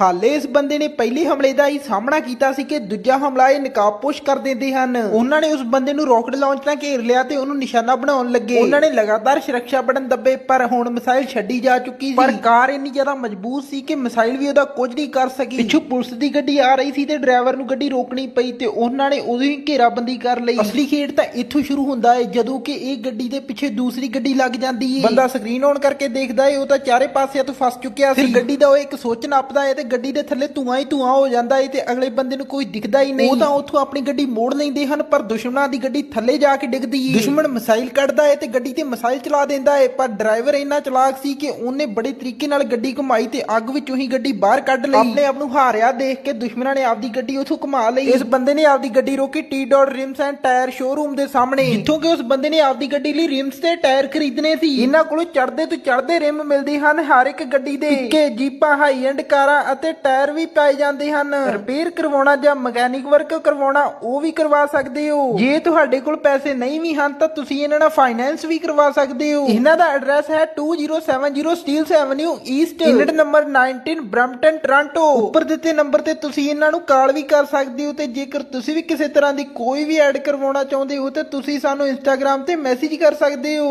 ਹਾਲੇ ਇਸ ਬੰਦੇ ਨੇ ਪਹਿਲੇ ਹਮਲੇ ਦਾ ਹੀ ਸਾਹਮਣਾ ਕੀਤਾ ਸੀ ਕਿ ਦੂਜਾ ਹਮਲਾ ਇਹ ਨਕਾਬਪੋਸ਼ ਕਰ ਦਿੰਦੇ ਹਨ। ਉਹਨਾਂ ਨੇ ਉਸ ਬੰਦੇ ਨੂੰ ਰੌਕਟ ਲਾਂਚ ਨਾਲ ਘੇਰ ਲਿਆ ਤੇ ਉਹਨੂੰ ਨਿਸ਼ਾਨਾ ਬਣਾਉਣ ਲੱਗੇ। ਉਹਨਾਂ ਨੇ ਲਗਾਤਾਰ ਸੁਰੱਖਿਆ ਬਟਨ ਦੱਬੇ ਪਰ ਹੁਣ ਮਿਸਾਈਲ ਛੱਡੀ ਜਾ ਚੁੱਕੀ ਸੀ। ਪਰ ਕਾਰ ਇੰਨੀ ਜ਼ਿਆਦਾ ਮਜ਼ਬੂਤ ਸੀ ਕਿ ਮਿਸਾਈਲ ਵੀ ਉਹਦਾ ਕੁਝ ਨਹੀਂ ਕਰ ਸਕੀ। ਪਿੱਛੋਂ ਪੁਲਿਸ ਦੀ ਗੱਡੀ ਆ ਰਹੀ ਸੀ ਤੇ ਡਰਾਈਵਰ ਨੂੰ ਗੱਡੀ ਰੋਕਣੀ ਪਈ ਤੇ ਉਹਨਾਂ ਨੇ ਉਦੋਂ ਹੀ ਘੇਰਾਬੰਦੀ ਕਰ ਲਈ। ਅਸਲੀ ਖੇਡ ਤਾਂ ਇੱਥੋਂ ਸ਼ੁਰੂ ਹੁੰਦਾ ਹੈ ਜਦੋਂ ਕਿ ਇਹ ਗੱਡੀ ਦੇ ਪਿੱਛੇ ਦੂਸਰੀ ਗੱਡੀ ਲੱਗ ਜਾਂਦੀ ਹੈ ਬੰਦਾ ਸਕਰੀਨ ਔਨ ਕਰਕੇ ਦੇਖਦਾ ਹੈ ਉਹ ਤਾਂ ਚਾਰੇ ਪਾਸਿਆਂ ਤੋਂ ਫਸ ਚੁੱਕਿਆ ਸੀ। ਗੱਡੀ ਦਾ ਉਹ ਇੱਕ ਸੋਚ ਨੱਪਦਾ ਹੈ ਤੇ ਗੱਡੀ ਦੇ ਥੱਲੇ ਧੂਆਂ ਹੀ ਧੂਆਂ ਹੋ ਜਾਂਦਾ ਹੈ ਤੇ ਅਗਲੇ ਬੰਦੇ ਨੂੰ ਕੋਈ ਦਿਖਦਾ ਹੀ ਨਹੀਂ। ਉਹ ਤਾਂ ਉੱਥੋਂ ਆਪਣੀ ਗੱਡੀ ਮੋੜ ਲੈਂਦੇ ਹਨ ਪਰ ਦੁਸ਼ਮਣਾਂ ਦੀ ਗੱਡੀ ਥੱਲੇ ਜਾ ਕੇ ਡਿੱਗਦੀ ਹੈ ਦੁਸ਼ਮਣ ਮਿਸਾਈਲ ਕੱਢਦਾ ਹੈ ਤੇ ਗੱਡੀ ਤੇ ਮਿਸਾਈਲ ਚਲਾ ਦਿੰਦਾ ਹੈ ਪਰ ਡਰਾਈਵਰ ਇੰਨਾ ਚਲਾਕ ਸੀ ਕਿ ਉਹਨੇ ਬੜੇ ਤਰੀਕੇ ਨਾਲ ਗੱਡੀ ਘੁਮਾਈ ਤੇ ਅੱਗ ਵਿੱਚੋਂ ਹੀ ਗੱਡੀ ਬਾਹਰ ਕੱਢ ਲਈ। ਆਪਣੇ ਆਪ ਨੂੰ ਹਾਰਿਆ ਦੇਖ ਕੇ ਦੁਸ਼ਮਣਾਂ ਨੇ ਆਪਦੀ ਗੱਡੀ ਉੱਥੋਂ ਘੁਮਾ ਲਈ। ਇਸ ਬੰਦੇ ਨੇ ਆਪਦੀ ਗੱਡੀ ਰੋਕੀ T dot rims and tyre showroom ਦੇ ਸਾਹਮਣੇ। ਜਿੱਥੋਂ ਕਿ ਉਸ ਬੰਦੇ ਨੇ ਆਪਦੀ ਗੱਡੀ ਲਈ ਰਿਮਸ ਤੇ ਟਾਇਰ ਖਰੀਦਣੇ ਸੀ। ਇਹਨਾਂ ਕੋਲੋਂ ਚੜਦੇ ਤੋਂ ਚੜਦੇ ਰਿਮ ਮਿਲਦੇ ਹਨ ਹਰ ਇੱਕ ਗੱਡੀ ਦੇ। ਪਿੱਕੇ ਜੀਪਾਂ ਹਾਈ ਐਂਡ ਕਾਰਾਂ ਅਤੇ ਟਾਇਰ ਵੀ ਪਾਏ ਜਾਂਦੇ ਹਨ। ਰਿਪੇਅਰ ਕਰਵਾਉਣਾ ਜਾਂ ਮਕੈਨਿਕ ਵਰਕ ਕਰਵਾਉਣਾ, ਉਹ ਵੀ ਕਰਵਾ ਸਕਦੇ ਹੋ। ਜੇ ਤੁਹਾਡੇ ਕੋਲ ਪੈਸੇ ਨਹੀਂ ਵੀ ਹਨ, ਤਾਂ ਤੁਸੀਂ ਇਹਨਾਂ ਨਾਲ ਫਾਈਨੈਂਸ ਵੀ ਕਰਵਾ ਸਕਦੇ ਹੋ। ਇਹਨਾਂ ਦਾ ਐਡਰੈਸ ਹੈ 2070 Steeles avenue east unit number 19 Brampton Toronto ਉੱਪਰ ਦਿੱਤੇ ਨੰਬਰ ਤੇ ਤੁਸੀਂ ਇਹਨਾਂ ਨੂੰ ਕਾਲ ਵੀ ਕਰ ਸਕਦੇ ਹੋ ਤੇ ਜੇਕਰ ਤੁਸੀਂ ਵੀ ਕਿਸੇ ਤਰ੍ਹਾਂ ਦੀ ਕੋਈ ਵੀ ਐਡ ਕਰਵਾਉਣਾ ਚਾਹੁੰਦੇ ਹੋ, ਤੇ ਤੁਸੀਂ ਸਾਨੂੰ ਇੰਸਟਾਗ੍ਰam ਤੇ ਮੈਸੇਜ ਕਰ ਸਕਦੇ ਹੋ।